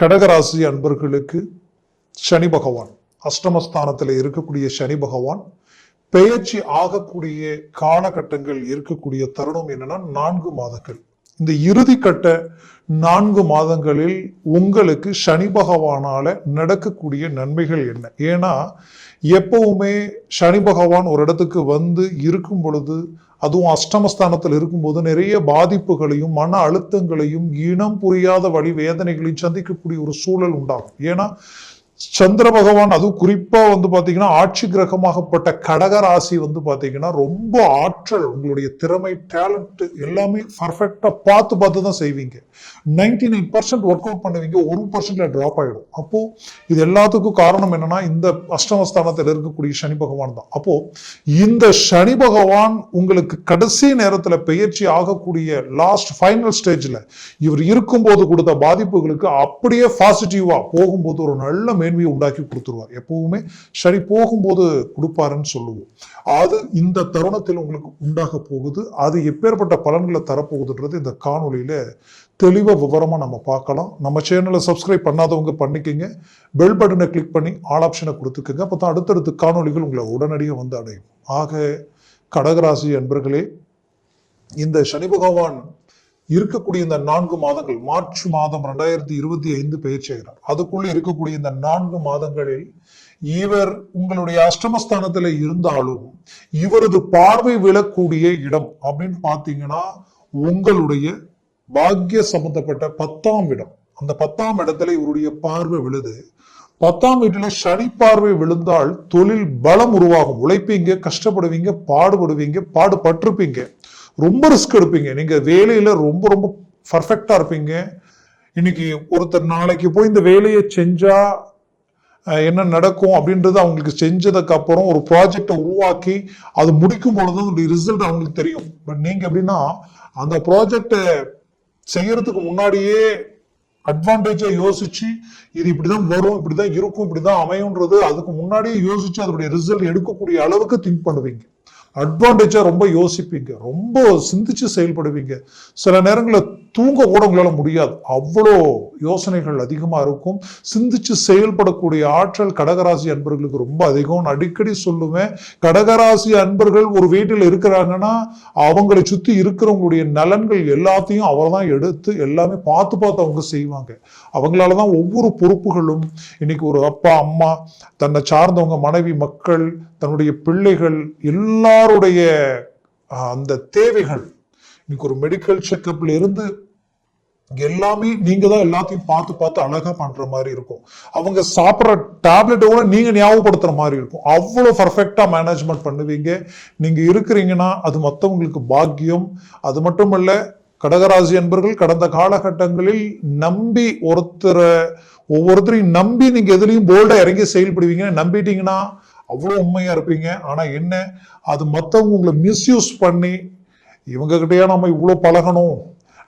கடகராசி அன்பர்களுக்கு சனி பகவான் அஷ்டமஸ்தானத்தில் இருக்கக்கூடிய சனி பகவான் பெயர்ச்சி ஆகக்கூடிய காலகட்டங்கள் இருக்கக்கூடிய தருணம் என்னன்னா நான்கு மாதங்கள். இந்த இறுதி கட்ட நான்கு மாதங்களில் உங்களுக்கு சனி பகவானால் நடக்கக்கூடிய நன்மைகள் என்ன? ஏன்னா எப்பவுமே சனி பகவான் ஒரு இடத்துக்கு வந்து இருக்கும் பொழுது அதுவும் அஷ்டமஸ்தானத்தில் இருக்கும்போது நிறைய பாதிப்புகளையும் மன அழுத்தங்களையும் இனம் புரியாத வழி வேதனைகளையும் சந்திக்கக்கூடிய ஒரு சூழல் உண்டாகும். ஏன்னா சந்திர பகவான் அதுவும் குறிப்பா வந்து பாத்தீங்கன்னா ஆட்சி கிரகமாகப்பட்ட கடக ராசி வந்து பாத்தீங்கன்னா ரொம்ப ஆற்றல் உங்களுடைய திறமை டேலண்ட் எல்லாமே பர்ஃபெக்டா பார்த்து பார்த்து தான் செய்வீங்க. Ninety nine percent work out பண்ணுவீங்க ஒரு பர்சன்ட்ல டிராப் ஆயிடும். அப்போ இது எல்லாத்துக்கும் காரணம் என்னன்னா இந்த அஷ்டமஸ்தானத்தில் இருக்கக்கூடிய சனி பகவான் தான். அப்போ இந்த சனி பகவான் உங்களுக்கு கடைசி நேரத்துல பெயர்ச்சி ஆகக்கூடிய லாஸ்ட் ஃபைனல் ஸ்டேஜ்ல இவர் இருக்கும்போது கொடுத்த பாதிப்புகளுக்கு அப்படியே பாசிட்டிவா போகும்போது ஒரு நல்ல மேன்மையை உண்டாக்கி கொடுத்துருவார். எப்பவுமே சரி போகும்போது கொடுப்பாருன்னு சொல்லுவோம். அது இந்த தருணத்தில் உங்களுக்கு உண்டாக போகுது. அது எப்பேற்பட்ட பலன்களை தரப்போகுதுன்றது இந்த காணொளியில தெளிவாக விவரமா நம்ம பார்க்கலாம். நம்ம சேனலை சப்ஸ்கிரைப் பண்ணாதவங்க பண்ணிக்கோங்க. பெல் பட்டனை கிளிக் பண்ணி ஆல் ஆப்ஷனை கொடுத்துக்கோங்க. அப்போ தான் அடுத்தடுத்து காணொளிகள் உங்களை உடனடியாக வந்து அடையும். ஆக கடகராசி அன்பர்களே இந்த சனி பகவான் இருக்கக்கூடிய இந்த நான்கு மாதங்கள் மார்ச் மாதம் ரெண்டாயிரத்தி இருபத்தி ஐந்து பெயர் செய்கிறார். அதுக்குள்ள இருக்கக்கூடிய இந்த நான்கு மாதங்களில் இவர் உங்களுடைய அஷ்டமஸ்தானத்துல இருந்தாலும் இவரது பார்வை விழக்கூடிய இடம் அப்படின்னு பாத்தீங்கன்னா உங்களுடைய பாக்கிய சம்பந்தப்பட்ட பத்தாம் இடம். அந்த பத்தாம் இடத்துல இவருடைய பார்வை விழுது. பத்தாம் வீட்டுல சனி பார்வை விழுந்தால் தொழில் பலம் உருவாகும். உழைப்பீங்க கஷ்டப்படுவீங்க பாடுபடுவீங்க பாடுபட்டிருப்பீங்க. ரொம்ப ரிஸ்க் எடுப்பீங்க. நீங்கள் வேலையில் ரொம்ப ரொம்ப பர்ஃபெக்டாக இருப்பீங்க. இன்னைக்கு ஒருத்தர் நாளைக்கு போய் இந்த வேலையை செஞ்சால் என்ன நடக்கும் அப்படின்றது அவங்களுக்கு செஞ்சதுக்கு அப்புறம் ஒரு ப்ராஜெக்டை உருவாக்கி அது முடிக்கும் பொழுது ரிசல்ட் அவங்களுக்கு தெரியும். பட் நீங்கள் எப்படின்னா அந்த ப்ராஜெக்டை செய்யறதுக்கு முன்னாடியே அட்வான்டேஜா யோசிச்சு இது இப்படிதான் வரும் இப்படிதான் இருக்கும் இப்படிதான் அமையும்ன்றது அதுக்கு முன்னாடியே யோசிச்சு அதனுடைய ரிசல்ட் எடுக்கக்கூடிய அளவுக்கு திங்க் பண்ணுவீங்க. அட்வான்டேஜாக ரொம்ப யோசிப்பீங்க. ரொம்ப சிந்திச்சு செயல்படுவீங்க. சில நேரங்களில் தூங்க கூட உங்களால் முடியாது. அவ்வளோ யோசனைகள் அதிகமாக இருக்கும். சிந்திச்சு செயல்படக்கூடிய ஆற்றல் கடகராசி அன்பர்களுக்கு ரொம்ப அதிகம். நான் அடிக்கடி சொல்லுவேன் கடகராசி அன்பர்கள் ஒரு வீட்டில் இருக்கிறாங்கன்னா அவங்களை சுற்றி இருக்கிறவங்களுடைய நலன்கள் எல்லாத்தையும் அவர் தான் எடுத்து எல்லாமே பார்த்து பார்த்து அவங்க செய்வாங்க. அவங்களால தான் ஒவ்வொரு பொறுப்புகளும் இன்னைக்கு ஒரு அப்பா அம்மா தன்னை சார்ந்தவங்க மனைவி மக்கள் தன்னுடைய பிள்ளைகள் எல்லாருடைய அந்த தேவைகள் இன்னைக்கு ஒரு மெடிக்கல் செக்கப்ல இருந்து எல்லாமே நீங்க தான் எல்லாத்தையும் பார்த்து பார்த்து அழகா பண்ற மாதிரி இருக்கும். அவங்க சாப்பிட்ற டேப்லெட்டை கூட நீங்க ஞாபகப்படுத்துற மாதிரி இருக்கும். அவ்வளவு பர்ஃபெக்டா மேனேஜ்மெண்ட் பண்ணுவீங்க. நீங்க இருக்கிறீங்கன்னா அது மற்றவங்களுக்கு பாக்கியம். அது மட்டும் இல்லை கடகராசி என்பர்கள் கடந்த காலகட்டங்களில் நம்பி ஒருத்தரை ஒவ்வொருத்தரையும் நம்பி நீங்க எதுலையும் போல்டா இறங்கி செயல்படுவீங்கன்னு நம்பிட்டீங்கன்னா அவ்வளவு உண்மையா இருப்பீங்க. ஆனா என்ன? அது மத்தவங்க உங்களை மிஸ்யூஸ் பண்ணி இவங்ககிட்டயே நம்ம இவ்வளோ பழகணும்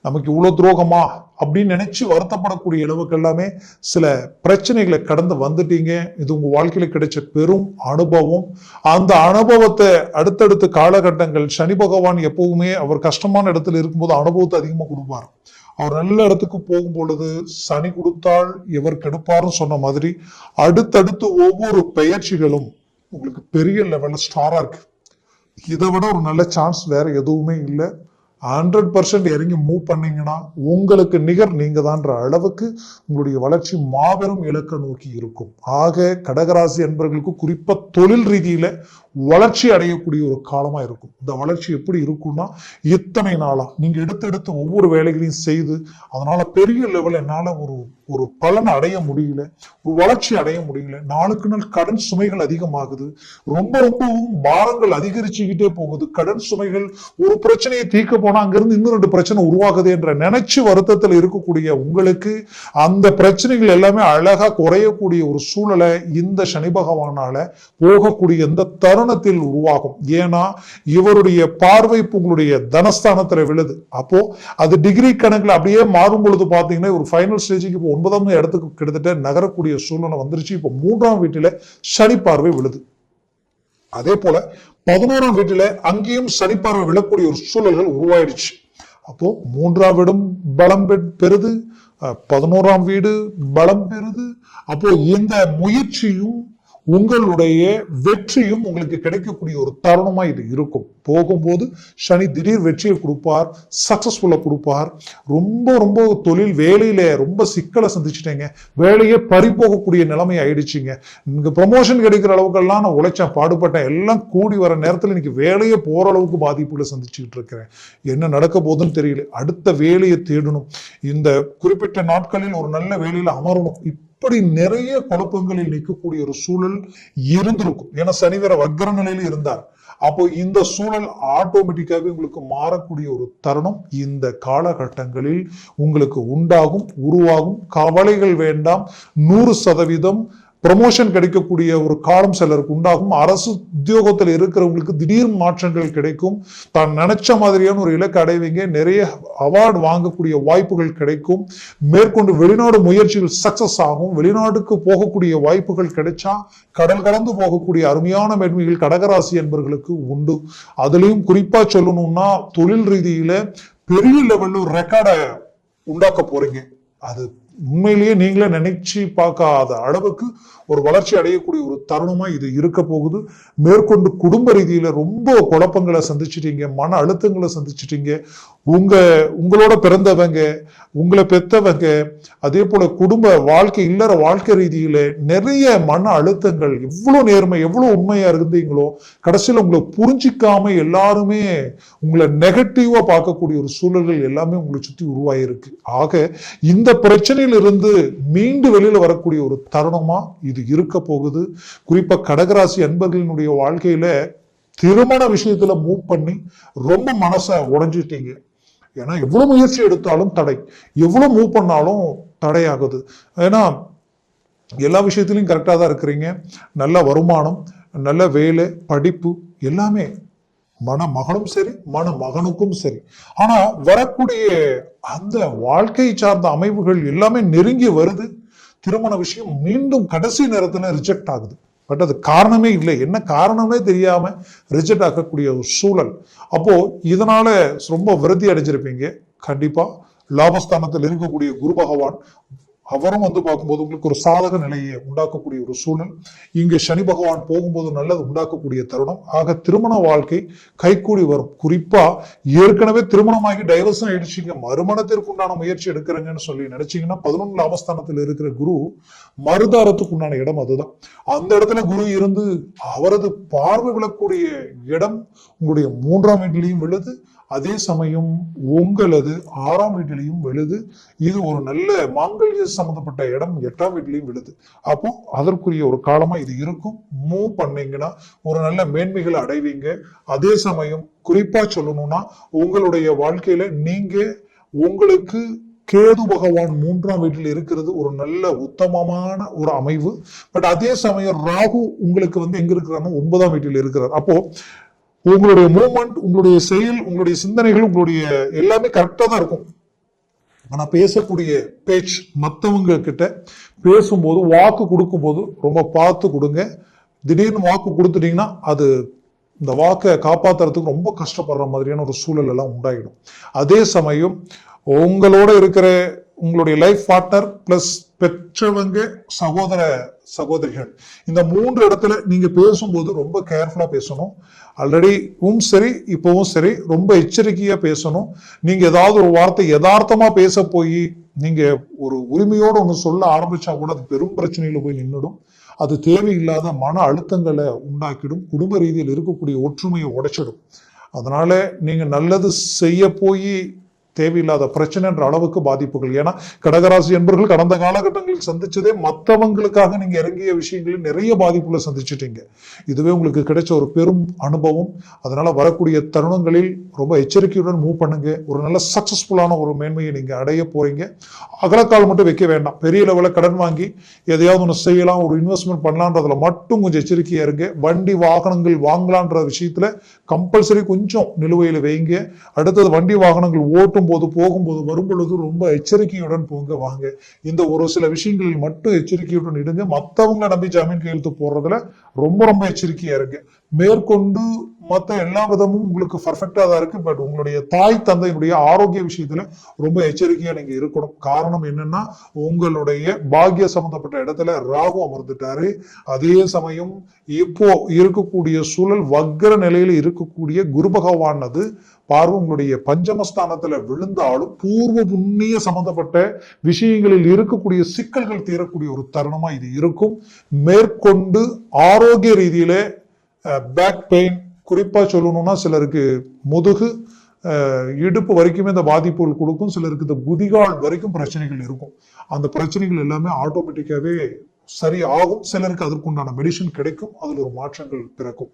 நமக்கு இவ்வளோ துரோகமா அப்படின்னு நினச்சி வருத்தப்படக்கூடிய அளவுக்கு எல்லாமே சில பிரச்சனைகளை கடந்து வந்துட்டீங்க. இது உங்கள் வாழ்க்கையில் கிடைச்ச பெரும் அனுபவம். அந்த அனுபவத்தை அடுத்தடுத்த காலகட்டங்கள் சனி பகவான் எப்பவுமே அவர் கஷ்டமான இடத்துல இருக்கும்போது அனுபவத்தை அதிகமாக கொடுப்பார். அவர் நல்ல இடத்துக்கு போகும் பொழுது சனி கொடுத்தால் இவர் கெடுப்பார்னு சொன்ன மாதிரி அடுத்தடுத்து ஒவ்வொரு பெயர்ச்சிகளும் உங்களுக்கு பெரிய லெவலில் ஸ்டாராக இருக்குது இதை விட ஒரு நல்ல சான்ஸ் வேற எதுவுமே இல்லை. ஹண்ட்ரட் பர்சன்ட் இறங்கி மூவ் பண்ணீங்கன்னா உங்களுக்கு நிகர் நீங்க தான்ற அளவுக்கு உங்களுடைய வளர்ச்சி மாபெரும் இலக்கை நோக்கி இருக்கும். ஆக கடகராசி என்பவர்களுக்கு குறிப்பா தொழில் ரீதியில வளர்ச்சி அடையக்கூடிய ஒரு காலமா இருக்கும். இந்த வளர்ச்சி எப்படி இருக்கும்னா இத்தனை நாளா நீங்க எடுத்தெடுத்து ஒவ்வொரு வேலைகளையும் செய்து அதனால பெரிய லெவல் என்னால ஒரு ஒரு பலன் அடைய முடியல ஒரு வளர்ச்சி அடைய முடியல. நாளுக்கு நாள் கடன் சுமைகள் அதிகமாகுது. ரொம்ப ரொம்பவும் பாரங்கள் அதிகரிச்சுக்கிட்டே போகுது. கடன் சுமைகள் ஒரு பிரச்சனையை தீர்க்க போனா அங்கிருந்து இன்னும் ரெண்டு பிரச்சனை உருவாகுது என்ற நினைச்சு வருத்தத்தில் இருக்கக்கூடிய உங்களுக்கு அந்த பிரச்சனைகள் எல்லாமே அழகா குறையக்கூடிய ஒரு சூழலை இந்த சனி பகவானால போகக்கூடிய இந்த தருணத்தில் உருவாகும். ஏன்னா இவருடைய பார்வை உங்களுடைய தனஸ்தானத்துல விழுது. அப்போ அது டிகிரி கணக்குல அப்படியே மாறும் பொழுது பாத்தீங்கன்னா ஒரு ஃபைனல் ஸ்டேஜுக்கு இப்போ ஒன்பதாம் இடத்துக்கு கிட்டத்தட்ட நகரக்கூடிய சூழ்நிலை வந்துருச்சு. இப்போ மூன்றாம் வீட்டில சனி பார்வை விழுது. அதே போல பதினோராம் வீட்டுல அங்கேயும் சனிப்பார்வை விழக்கூடிய ஒரு சூழல்கள் உருவாயிடுச்சு. அப்போ மூன்றாம் வீடும் பலம் பெறுது. பதினோராம் வீடு பலம் பெறுது. அப்போ இந்த முயற்சியும் உங்களுடைய வெற்றியும் உங்களுக்கு கிடைக்கக்கூடிய ஒரு தருணமா இது இருக்கும். போகும்போது சனி திடீர் வெற்றியை கொடுப்பார் சக்சஸ்ஃபுல்லா கொடுப்பார். ரொம்ப ரொம்ப தொழில் வேலையில ரொம்ப சிக்கலை சந்திச்சிட்டேங்க. வேலையே பறி போகக்கூடிய நிலைமை ஆயிடுச்சுங்க. இங்கே ப்ரொமோஷன் கிடைக்கிற அளவுக்கெல்லாம் நான் உழைச்சேன் பாடுபட்டேன் எல்லாம் கூடி வர நேரத்தில் இன்னைக்கு வேலையே போற அளவுக்கு பாதிப்புகளை சந்திச்சுக்கிட்டு இருக்கிறேன். என்ன நடக்க போகுதுன்னு தெரியல. அடுத்த வேலையை தேடணும். இந்த குறிப்பிட்ட நாட்களில் ஒரு நல்ல வேலையில அமரணும். இப்படி நிறைய குழப்பங்களில் நிற்கக்கூடிய ஒரு சூழல் இருந்திருக்கும். ஏன்னா சனி வேற வக்ர இருந்தார். அப்போ இந்த சூழல் ஆட்டோமேட்டிக்காவே உங்களுக்கு மாறக்கூடிய ஒரு தருணம் இந்த காலகட்டங்களில் உங்களுக்கு உண்டாகும் உருவாகும். கவலைகள் வேண்டாம். நூறு சதவீதம் ப்ரொமோஷன் கிடைக்கக்கூடிய ஒரு காலம் சிலருக்கு உண்டாகும். அரசு உத்தியோகத்தில் இருக்கிறவங்களுக்கு திடீர் மாற்றங்கள் கிடைக்கும். தான் நினைச்ச மாதிரியான ஒரு இலக்கு அடைவீங்க. நிறைய அவார்டு வாங்கக்கூடிய வாய்ப்புகள் கிடைக்கும். மேற்கொண்டு வெளிநாடு முயற்சிகள் சக்சஸ் ஆகும். வெளிநாட்டுக்கு போகக்கூடிய வாய்ப்புகள் கிடைச்சா கடல் கடந்து போகக்கூடிய அருமையான மேன்மைகள் கடகராசி என்பவர்களுக்கு உண்டு. அதுலேயும் குறிப்பாக சொல்லணும்னா தொழில் ரீதியில பெரிய லெவலில் ஒரு ரெக்கார்டை உண்டாக்க போறீங்க. அது உண்மையிலேயே நீங்களே நினைச்சு பார்க்காத அளவுக்கு ஒரு வளர்ச்சி அடையக்கூடிய ஒரு தருணமா இது இருக்க போகுது. மேற்கொண்டு குடும்ப ரீதியில ரொம்ப குழப்பங்களை சந்திச்சிட்டீங்க மன அழுத்தங்களை சந்திச்சிட்டீங்க. உங்க உங்களோட பிறந்தவங்க உங்களை பெத்தவங்க அதே போல குடும்ப வாழ்க்கை இல்லற வாழ்க்கை ரீதியில நிறைய மன அழுத்தங்கள் எவ்வளவு நேர்மை எவ்வளவு உண்மையா இருந்தீங்களோ கடைசியில உங்களை புரிஞ்சிக்காம எல்லாருமே உங்களை நெகட்டிவா பார்க்கக்கூடிய ஒரு சூழல்கள் எல்லாமே உங்களை சுத்தி உருவாயிருக்கு. ஆக இந்த பிரச்சனையில இருந்து மீண்டு வெளியில வரக்கூடிய ஒரு தருணமா இது இருக்க போகுது. குறிப்பாக கடகராசி அன்பர்களினுடைய வாழ்க்கையில திருமண விஷயத்துல மூவ் பண்ணி ரொம்ப மனசை உடஞ்சிட்டீங்க. ஏன்னா எவ்வளவு முயற்சி எடுத்தாலும் தடை. எவ்வளவு மூவ் பண்ணாலும் தடையாகுது. ஏன்னா எல்லா விஷயத்திலையும் கரெக்டாக தான் இருக்கிறீங்க. நல்ல வருமானம் நல்ல வேலை படிப்பு எல்லாமே மணமகனும் சரி மணமகனுக்கும் சரி. ஆனா வரக்கூடிய அந்த வாழ்க்கை சார்ந்த அமைவுகள் எல்லாமே நெருங்கி வருது. திருமண விஷயம் மீண்டும் கடைசி நேரத்துல ரிஜெக்ட் ஆகுது. பட் அது காரணமே இல்லை. என்ன காரணமே தெரியாம ரிஜெக்ட் ஆகக்கூடிய ஒரு சூழல். அப்போ இதனால ரொம்ப விருத்தி அடைஞ்சிருப்பீங்க. கண்டிப்பா லாபஸ்தானத்தில் இருக்கக்கூடிய குரு பகவான் அவரும் வந்து பார்க்கும்போது உங்களுக்கு ஒரு சாதக நிலையை உண்டாக்கக்கூடிய ஒரு சூழல். இங்கே சனி பகவான் போகும்போது நல்லது உண்டாக்கக்கூடிய தருணம். ஆக திருமண வாழ்க்கை கைகூடி வரும். குறிப்பா ஏற்கனவே திருமணமாகி டைவர்ஸும் ஆயிடுச்சிங்க. மறுமணத்திற்கு உண்டான முயற்சி எடுக்கிறீங்கன்னு சொல்லி நினைச்சீங்கன்னா பதினொன்று லாபஸ்தானத்தில் இருக்கிற குரு மருதாரத்துக்கு உண்டான இடம் அதுதான். அந்த இடத்துல குரு இருந்து அவரது பார்வை விழக்கூடிய இடம் உங்களுடைய மூன்றாம் வீட்டிலையும் விழுது. அதே சமயம் உங்களது ஆறாம் வீட்டிலையும் விழுது. இது ஒரு நல்ல மாங்கல்ய சம்மந்தப்பட்ட இடம் எட்டாம் வீட்டிலையும் விழுது. அப்போ அதற்குரிய ஒரு காலமா இது இருக்கும். மூவ் பண்ணீங்கன்னா ஒரு நல்ல மேன்மைகளை அடைவீங்க. அதே சமயம் குறிப்பா சொல்லணும்னா உங்களுடைய வாழ்க்கையில நீங்க உங்களுக்கு கேது பகவான் மூன்றாம் வீட்டில் இருக்கிறது ஒரு நல்ல உத்தமமான ஒரு அமைவு. பட் அதே சமயம் ராகு உங்களுக்கு வந்து எங்க இருக்கிறாருன்னா ஒன்பதாம் வீட்டில் இருக்கிறார். அப்போ உங்களுடைய மூமெண்ட் உங்களுடைய செயல் உங்களுடைய சிந்தனைகள் உங்களுடைய எல்லாமே கரெக்டாக தான் இருக்கும். ஆனால் பேசக்கூடிய பேச்சு மற்றவங்க கிட்ட பேசும்போது வாக்கு கொடுக்கும்போது ரொம்ப பார்த்து கொடுங்க. திடீர்னு வாக்கு கொடுத்துட்டீங்கன்னா அது இந்த வாக்கை காப்பாத்துறதுக்கு ரொம்ப கஷ்டப்படுற மாதிரியான ஒரு சூழல் எல்லாம் உண்டாயிடும். அதே சமயம் உங்களோட இருக்கிற உங்களுடைய லைஃப் பார்ட்னர் பிளஸ் பெற்றவங்க சகோதர சகோதரிகள் இந்த மூன்று இடத்துல நீங்க பேசும்போது ரொம்ப கேர்ஃபுல்லா பேசணும். ஆல்ரெடிவும் சரி இப்போவும் சரி ரொம்ப எச்சரிக்கையாக பேசணும். நீங்கள் ஏதாவது ஒரு வார்த்தை யதார்த்தமாக பேச போய் நீங்கள் ஒரு உரிமையோடு ஒன்று சொல்ல ஆரம்பித்தா கூட அது பெரும் பிரச்சனையில் போய் நின்றுடும் அது தேவையில்லாத மன அழுத்தங்களை உண்டாக்கிடும். குடும்ப ரீதியில் இருக்கக்கூடிய ஒற்றுமையை உடைச்சிடும். அதனால் நீங்கள் நல்லது செய்ய போய் தேவையில்லாத பிரச்சனைன்ற அளவுக்கு பாதிப்புகள். ஏன்னா கடகராசி என்பவர்கள் கடந்த காலகட்டங்களில் சந்திச்சதே மற்றவங்களுக்காக நீங்க இறங்கிய விஷயங்களில் நிறைய பாதிப்புகளை சந்திச்சிட்டீங்க. இதுவே உங்களுக்கு கிடைச்ச ஒரு பெரும் அனுபவம். அதனால வரக்கூடிய தருணங்களில் ரொம்ப எச்சரிக்கையுடன் மூவ் பண்ணுங்க. ஒரு நல்ல சக்சஸ்ஃபுல்லான ஒரு மேன்மையை நீங்க அடைய போறீங்க. அகலக்கால் மட்டும் வைக்க வேண்டாம். பெரிய லெவலில் கடன் வாங்கி எதையாவது ஒன்று செய்யலாம் ஒரு இன்வெஸ்ட்மெண்ட் பண்ணலான்றதுல மட்டும் கொஞ்சம் எச்சரிக்கையா இருங்க. வண்டி வாகனங்கள் வாங்கலான்ற விஷயத்துல கம்பல்சரி கொஞ்சம் நிலுவையில் வைங்க. அடுத்தது வண்டி வாகனங்கள் ஓட்டும் போது போகும்போது வரும்பொழுது ரொம்ப எச்சரிக்கையுடன் போங்க வாங்க. இந்த ஒரு சில விஷயங்களில் மட்டும் எச்சரிக்கையுடன் இடுங்க மற்றவங்களை நம்பி ஜாமீன் கையெழுத்து போடுறதுல ரொம்ப ரொம்ப எச்சரிக்கையா இருக்கு மேற்கொண்டு மற்ற எல்லா விதமும் உங்களுக்கு பர்ஃபெக்டா தான் இருக்கு. பட் உங்களுடைய தாய் தந்தையினுடைய ஆரோக்கிய விஷயத்துல ரொம்ப எச்சரிக்கையா நீங்க இருக்கணும். காரணம் என்னன்னா உங்களுடைய பாக்கிய சம்பந்தப்பட்ட இடத்துல ராகு அமர்ந்துட்டாரு. அதே சமயம் இப்போ இருக்கக்கூடிய சூழல் வக்ர நிலையில இருக்கக்கூடிய குரு பகவானது பார்வை உங்களுடைய பஞ்சமஸ்தானத்துல விழுந்தாலும் பூர்வ புண்ணிய சம்பந்தப்பட்ட விஷயங்களில் இருக்கக்கூடிய சிக்கல்கள் தீரக்கூடிய ஒரு தருணமா இது இருக்கும். மேற்கொண்டு ஆரோக்கிய ரீதியில பேக் பெயின் குறிப்பாக சொல்லணும்னா சிலருக்கு முதுகு இடுப்பு வரைக்குமே இந்த பாதிப்புகள் கொடுக்கும். சிலருக்கு இந்த குதிகால் வரைக்கும் பிரச்சனைகள் இருக்கும். அந்த பிரச்சனைகள் எல்லாமே ஆட்டோமேட்டிக்காகவே சரி ஆகும். சிலருக்கு அதற்குண்டான மெடிசன் கிடைக்கும். அதில் ஒரு மாற்றங்கள் பிறக்கும்.